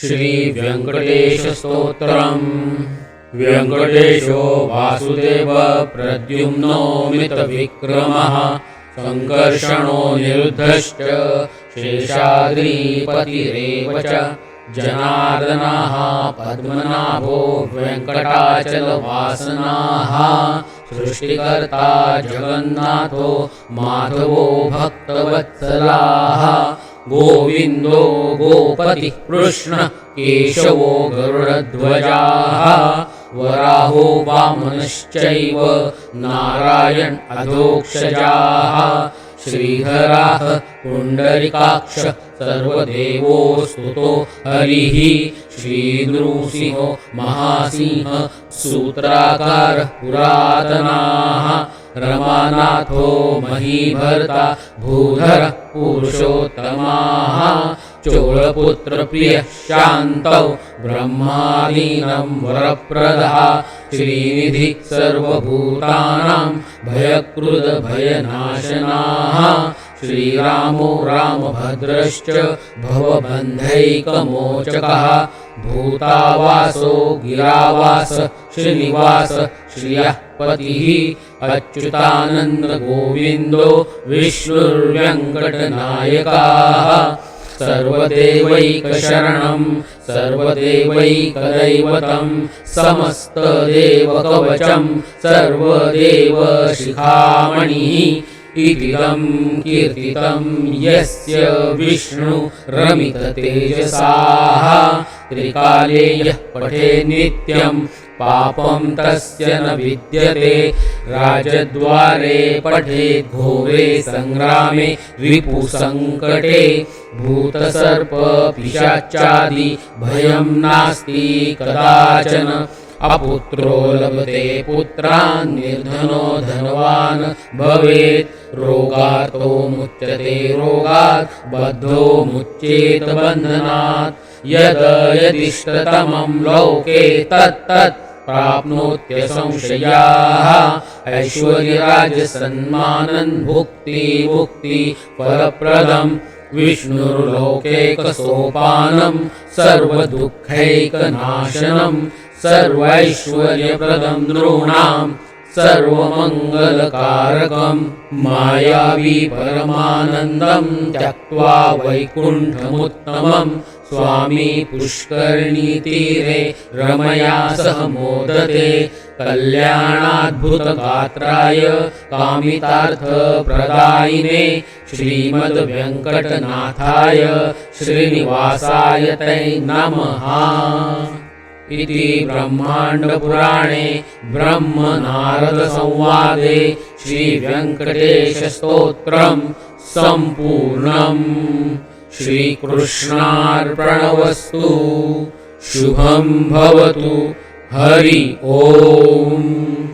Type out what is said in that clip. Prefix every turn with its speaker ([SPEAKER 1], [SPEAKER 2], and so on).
[SPEAKER 1] श्रीव्यङ्कटेशस्तोत्रम् व्यङ्कटेशो वासुदेव प्रद्युम्नोमितविक्रमः। सङ्कर्षणो निरुद्धश्च। शेषाद्रीपतिरेव च। जनार्दनाः पद्मनाभो वेङ्कटाचलवासनाः। सृष्टिकर्ता जगन्नाथो माधवो भक्तवत्सलाः गोविन्दो गोपतिः कृष्ण केशवो गरुडध्वजाः, वराहो वामनश्चैव नारायण अधोक्षजाः श्रीहराः पुण्डरिकाक्ष सर्वदेवो स्तुतो हरिः श्रीनृसिंहो महासिंह सूत्राकार पुरातनाः। रमानाथो महीभर्ता भूधर पुरुषोत्तमाः। चोळपुत्रप्रियः शान्तौ ब्रह्मादीनं वरप्रदः। श्रीनिधि सर्वभूतानां भयकृदभयनाशनाः श्रीरामो रामभद्रश्च भवबन्धैकमोचकः। भूतावासो गिरावास श्रीनिवास श्रियः पतिः अच्युतानन्दगोविन्दो विष्णुर्व्यङ्कटनायकाः। सर्वदेवैकशरणं सर्वदेवैकदैवतं समस्तदेवकवचं सर्वदेवशिखामणिः इतिदं कीर्तितं यस्य विष्णु रमिततेजसाः त्रिकाले यः पठे नित्यं पापं तस्य न विद्यते। राजद्वारे पठेत् घोरे सङ्ग्रामे रिपुसङ्कटे भूतसर्पपिशाचादि भयं नास्ति कदाचन अपुत्रो लभते पुत्रान् निर्धनो धनवान्। भवेत् रोगातो मुच्यते रोगात् बद्धो मुच्येत बन्धनात्। यद यदिष्टतमं लोके तत्तत् प्राप्नोत्यसंशयाः। ऐश्वर्यराजसन्मानन् भुक्ति मुक्ति फलप्रदम् विष्णुर्लोकैकसोपानं सर्वदुःखैकनाशनं सर्वैश्वर्यप्रदं नृणाम्। सर्वमङ्गलकारकं मायावी परमानन्दं त्यक्त्वा वैकुण्ठमुत्तमं स्वामी पुष्करिणीतीरे रमया सह मोदते कल्याणाद्भुतगात्राय कामितार्थप्रदायिने श्रीमद्वेङ्कटनाथाय श्रीनिवासाय तै नमः इति ब्रह्माण्डपुराणे ब्रह्मनारदसंवादे श्रीवेङ्कटेशस्तोत्रम् सम्पूर्णम् श्रीकृष्णार्पणवस्तु शुभं भवतु। हरि ओम्